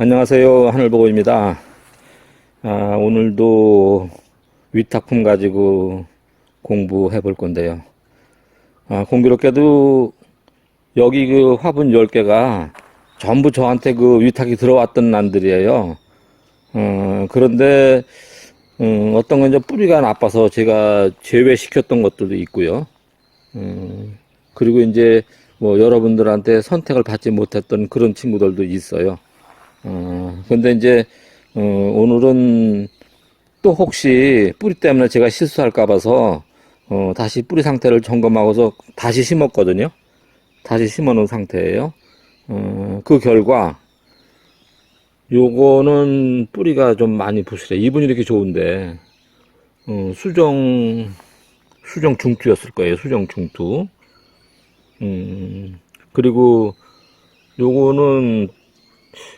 안녕하세요. 하늘보고입니다. 아, 오늘도 위탁품 가지고 공부해 볼 건데요. 아, 공교롭게도 여기 그 화분 10개가 전부 저한테 그 위탁이 들어왔던 난들이에요. 어, 그런데, 음, 어떤 건 이제 뿌리가 나빠서 제가 제외시켰던 것들도 있고요. 음, 그리고 이제 뭐 여러분들한테 선택을 받지 못했던 그런 친구들도 있어요. 어, 근데 이제, 어, 오늘은 또 혹시 뿌리 때문에 제가 실수할까 봐서, 어, 다시 뿌리 상태를 점검하고서 다시 심었거든요. 다시 심어 놓은 상태예요. 어, 그 결과, 요거는 뿌리가 좀 많이 부실해. 이분이 이렇게 좋은데, 어, 수정, 수정 중투였을 거예요. 수정 중투. 음, 그리고 요거는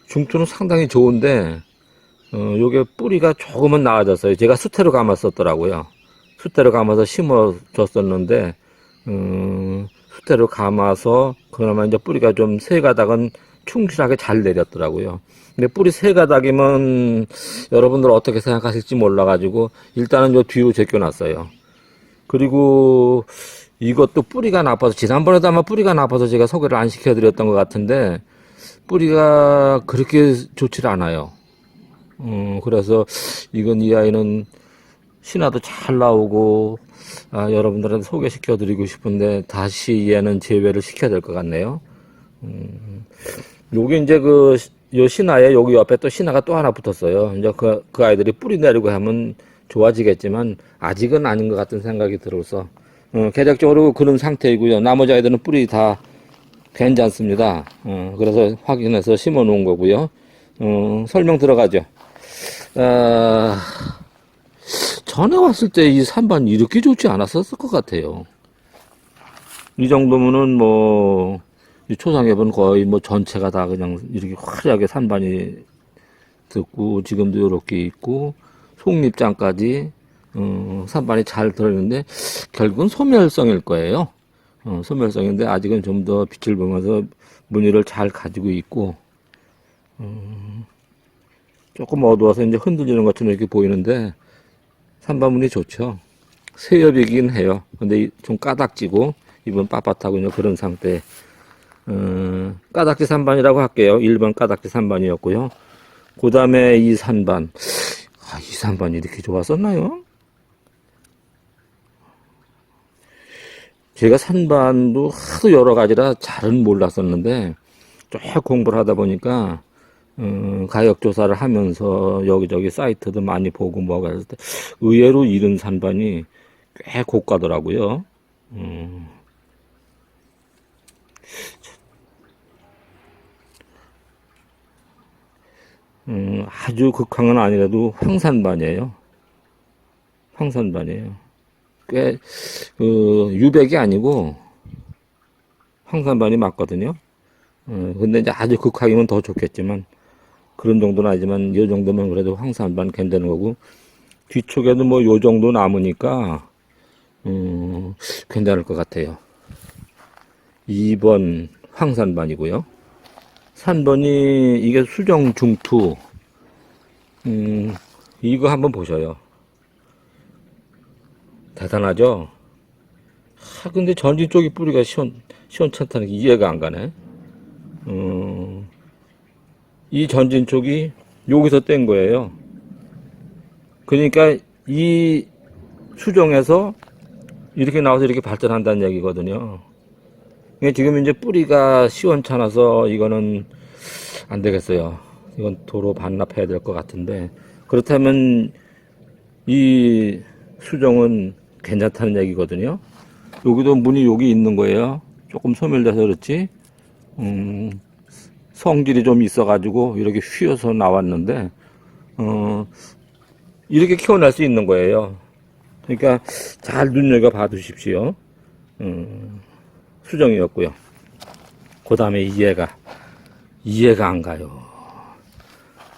중투는 상당히 좋은데, 어, 요게 뿌리가 조금은 나아졌어요. 제가 수태로 감았었더라고요. 수태로 감아서 심어줬었는데, 음, 수태로 감아서, 그나마 이제 뿌리가 좀 세 가닥은 충실하게 잘 내렸더라고요. 근데 뿌리 세 가닥이면 여러분들 어떻게 생각하실지 몰라가지고, 일단은 요 뒤로 제껴놨어요. 그리고 이것도 뿌리가 나빠서, 지난번에도 아마 뿌리가 나빠서 제가 소개를 안 시켜드렸던 것 같은데, 뿌리가 그렇게 좋질 않아요. 음, 그래서 이건 이 아이는 신화도 잘 나오고, 아, 여러분들한테 소개시켜 드리고 싶은데, 다시 얘는 제외를 시켜야 될 것 같네요. 음, 요게 이제 그, 요 신화에 여기 옆에 또 신화가 또 하나 붙었어요. 이제 그, 그 아이들이 뿌리 내리고 하면 좋아지겠지만, 아직은 아닌 것 같은 생각이 들어서, 어, 계략적으로 그런 상태이고요. 나머지 아이들은 뿌리 다 괜찮습니다. 어, 그래서 확인해서 심어 놓은 거고요. 어, 설명 들어가죠. 아, 전에 왔을 때 이 산반 이렇게 좋지 않았었을 것 같아요. 이 정도면은 뭐, 이 초상엽은 거의 뭐 전체가 다 그냥 이렇게 화려하게 산반이 듣고, 지금도 이렇게 있고, 속립장까지, 어, 산반이 잘 들어있는데, 결국은 소멸성일 거예요. 어, 소멸성인데, 아직은 좀 더 빛을 보면서 무늬를 잘 가지고 있고, 음, 조금 어두워서 이제 흔들리는 것처럼 이렇게 보이는데, 산반문이 좋죠. 새엽이긴 해요. 근데 이- 좀 까닥지고, 입은 빳빳하고 그런 상태. 어, 까닥지 산반이라고 할게요. 1번 까닥지 산반이었고요. 그 다음에 이 산반. 아, 이 산반이 이렇게 좋았었나요? 제가 산반도 하도 여러 가지라 잘은 몰랐었는데, 쭉 공부를 하다 보니까, 어, 가격 조사를 하면서 여기저기 사이트도 많이 보고 뭐가 했을 때, 의외로 이런 산반이 꽤 고가더라고요. 음. 음, 아주 극황은 아니라도 황산반이에요. 황산반이에요. 꽤, 그, 유백이 아니고, 황산반이 맞거든요. 어, 근데 이제 아주 극황이면 더 좋겠지만, 그런 정도는 아니지만, 이 정도면 그래도 황산반 괜찮은 거고, 뒤쪽에도 뭐 요 정도 남으니까, 음, 괜찮을 것 같아요. 2번 황산반이고요. 3번이 이게 수정 중투. 음, 이거 한번 보셔요. 대단하죠? 아, 근데 전진 쪽이 뿌리가 시원, 시원찮다는 게 이해가 안 가네. 음, 이 전진 쪽이 여기서 뗀 거예요. 그러니까 이 수정에서 이렇게 나와서 이렇게 발전한다는 얘기거든요. 지금 이제 뿌리가 시원찮아서 이거는 안 되겠어요. 이건 도로 반납해야 될 것 같은데 그렇다면 이 수정은 괜찮다는 얘기거든요. 여기도 문이 여기 있는 거예요. 조금 소멸돼서 그렇지. 음, 성질이 좀 있어가지고 이렇게 휘어서 나왔는데 어, 이렇게 키워낼 수 있는 거예요. 그러니까 잘 눈여겨 봐 두십시오. 음, 수정이었고요. 그 다음에 이해가 이해가 안 가요.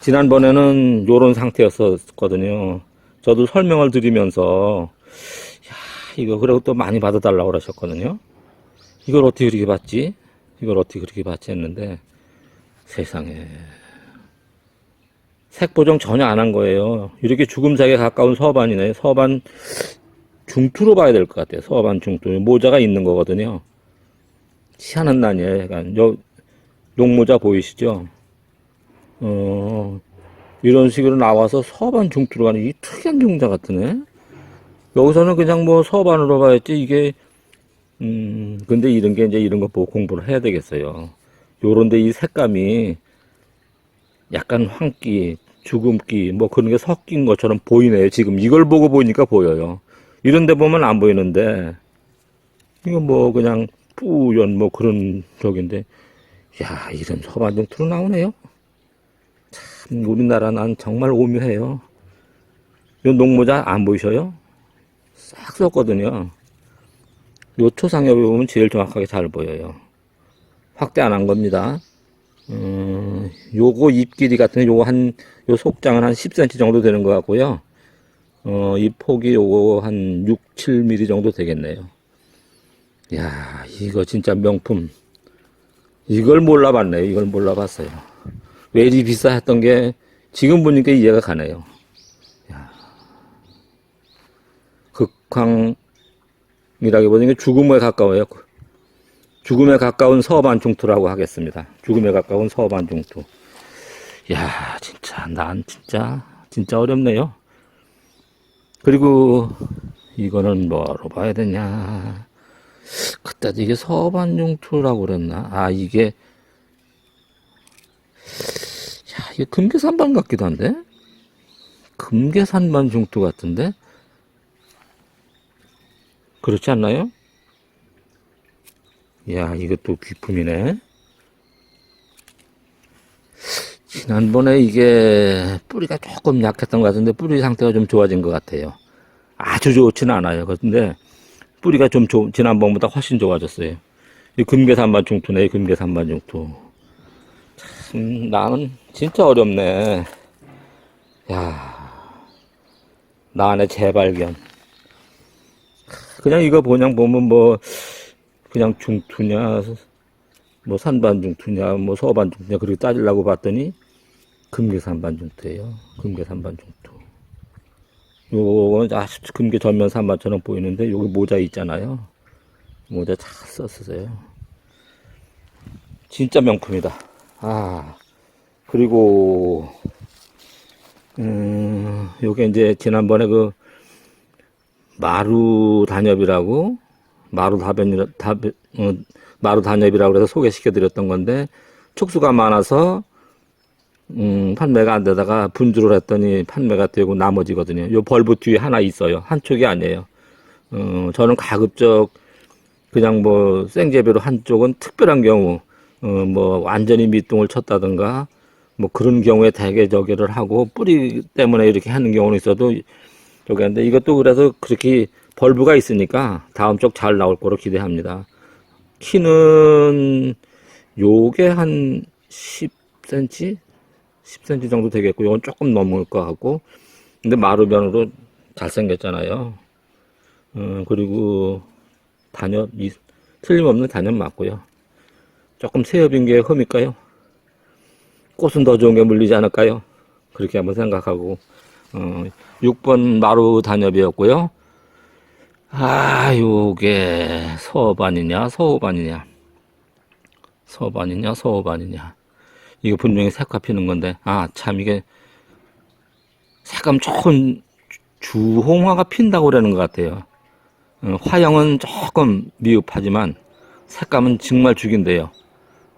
지난번에는 요런 상태였었거든요. 저도 설명을 드리면서 야 이거 그리고 또 많이 받아달라고 그러셨거든요. 이걸 어떻게 그렇게 받지? 이걸 어떻게 그렇게 받지 했는데 세상에 색 보정 전혀 안 한 거예요. 이렇게 죽음색에 가까운 서반이네. 서반 중투로 봐야 될 것 같아요. 서반 중투. 모자가 있는 거거든요. 희한한 난이에요. 약간, 요, 녹모자 보이시죠? 어, 이런 식으로 나와서 서반 중투로 가는 이 특이한 종자 같으네. 여기서는 그냥 뭐 서반으로 봐야지 이게, 음, 근데 이런 게 이제 이런 거 보고 공부를 해야 되겠어요. 요런데 이 색감이 약간 황기, 죽음기, 뭐 그런 게 섞인 것처럼 보이네요. 지금 이걸 보고 보니까 보여요. 이런 데 보면 안 보이는데, 이거 뭐 그냥 뿌연 뭐 그런 적인데, 야, 이런 서반중투로 나오네요. 참, 우리나라는 정말 오묘해요. 이 농모자 안 보이셔요? 싹 썼거든요. 요 초상엽에 보면 제일 정확하게 잘 보여요. 확대 안 한 겁니다. 음, 요거 잎 길이 같은 요거 한, 요 속장은 한 10cm 정도 되는 것 같고요. 어, 이 폭이 요거 한 6, 7mm 정도 되겠네요. 야, 이거 진짜 명품. 이걸 몰라봤네요. 이걸 몰라봤어요. 왜 이리 비싸 했던 게 지금 보니까 이해가 가네요. 야. 극황이라기보다는 죽음에 가까워요. 죽음에 가까운 서반중투라고 하겠습니다. 죽음에 가까운 서반중투. 야, 진짜, 난 진짜, 진짜 어렵네요. 그리고, 이거는 뭐로 봐야 되냐. 그때도 이게 서반중투라고 그랬나? 아, 이게, 야, 이게 금계산반 같기도 한데? 금계산반 중투 같은데? 그렇지 않나요? 야, 이것도 귀품이네. 지난번에 이게 뿌리가 조금 약했던 것 같은데 뿌리 상태가 좀 좋아진 것 같아요. 아주 좋지는 않아요. 그런데 뿌리가 좀 좋, 지난번보다 훨씬 좋아졌어요. 이 금계산반 중투네, 금계산반 중투. 참, 나는 진짜 어렵네. 야, 나의 재발견. 그냥 이거 그냥 보면 뭐, 그냥 중투냐, 뭐 산반 중투냐, 뭐 서반 중투냐, 그렇게 따지려고 봤더니, 금계산반 중투예요. 금계산반 중투. 요거는 아, 금계 전면 산반처럼 보이는데, 여기 모자 있잖아요. 모자 잘 썼어요. 진짜 명품이다. 아, 그리고, 음, 요게 이제 지난번에 그, 마루 단엽이라고 마루 다변이라 다 어, 마루 단엽이라고 해서 소개시켜 드렸던 건데 촉수가 많아서 음, 판매가 안 되다가 분주를 했더니 판매가 되고 나머지거든요. 요 벌브 뒤에 하나 있어요. 한 쪽이 아니에요. 어, 저는 가급적 그냥 뭐 생재배로 한쪽은 특별한 경우 어, 뭐 완전히 밑둥을 쳤다든가 뭐 그런 경우에 대개 저기를 하고 뿌리 때문에 이렇게 하는 경우는 있어도 저기 하는데 이것도 그래서 그렇게 벌브가 있으니까 다음 쪽 잘 나올 거로 기대합니다. 키는 요게 한 10cm? 10cm 정도 되겠고 요건 조금 넘을 것 같고 근데 마루변으로 잘생겼잖아요. 어, 그리고 단엽 이, 틀림없는 단엽 맞고요. 조금 새엽인 게 흠일까요? 꽃은 더 좋은 게 물리지 않을까요? 그렇게 한번 생각하고 어, 6번 마루 단엽이었고요. 아, 요게 서반이냐, 서호반이냐. 서반이냐, 서호반이냐. 이거 분명히 색화 피는 건데, 아, 참, 이게 색감 좋은 주홍화가 핀다고 그러는 것 같아요. 어, 화형은 조금 미흡하지만 색감은 정말 죽인데요.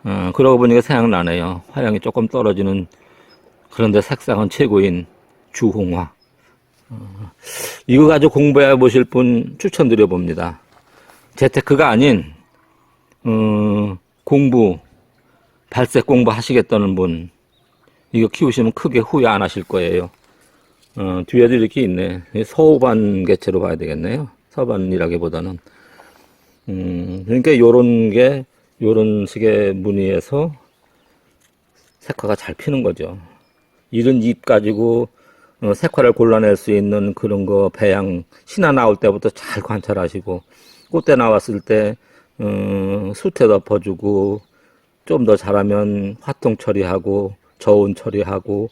어, 그러고 보니까 생각나네요. 화형이 조금 떨어지는 그런데 색상은 최고인 주홍화. 어, 이거 가지고 공부해 보실 분 추천드려 봅니다. 재테크가 아닌 어, 공부 발색 공부 하시겠다는 분 이거 키우시면 크게 후회 안 하실 거예요. 어, 뒤에도 이렇게 있네. 서반 개체로 봐야 되겠네요. 서반이라기보다는 음, 그러니까 요런 게 요런 식의 무늬에서 색화가 잘 피는 거죠. 이런 잎 가지고 어, 색화를 골라낼 수 있는 그런 거 배양 신화 나올 때부터 잘 관찰하시고 꽃대 나왔을 때 어, 수태 덮어주고 좀더 잘하면 화통 처리하고 저온 처리하고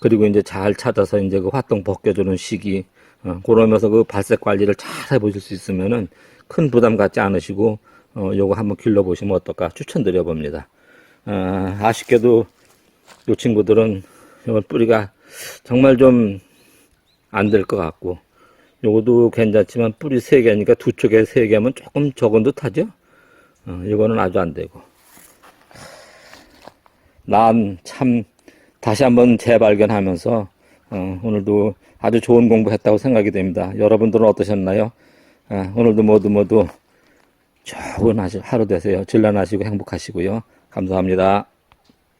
그리고 이제 잘 찾아서 이제 그 활동 벗겨주는 시기, 어, 그러면서 그 발색 관리를 잘 해보실 수 있으면은 큰 부담 갖지 않으시고, 어, 요거 한번 길러보시면 어떨까 추천드려 봅니다. 아, 아쉽게도 요 친구들은 이건 뿌리가 정말 좀 안 될 것 같고, 요것도 괜찮지만 뿌리 세 개니까 두 쪽에 세 개면 조금 적은 듯 하죠? 어, 이거는 아주 안 되고. 난 참 다시 한번 재발견하면서 어, 오늘도 아주 좋은 공부했다고 생각이 됩니다. 여러분들은 어떠셨나요? 아, 오늘도 모두 모두 좋은 하루 되세요. 질란하시고 행복하시고요. 감사합니다.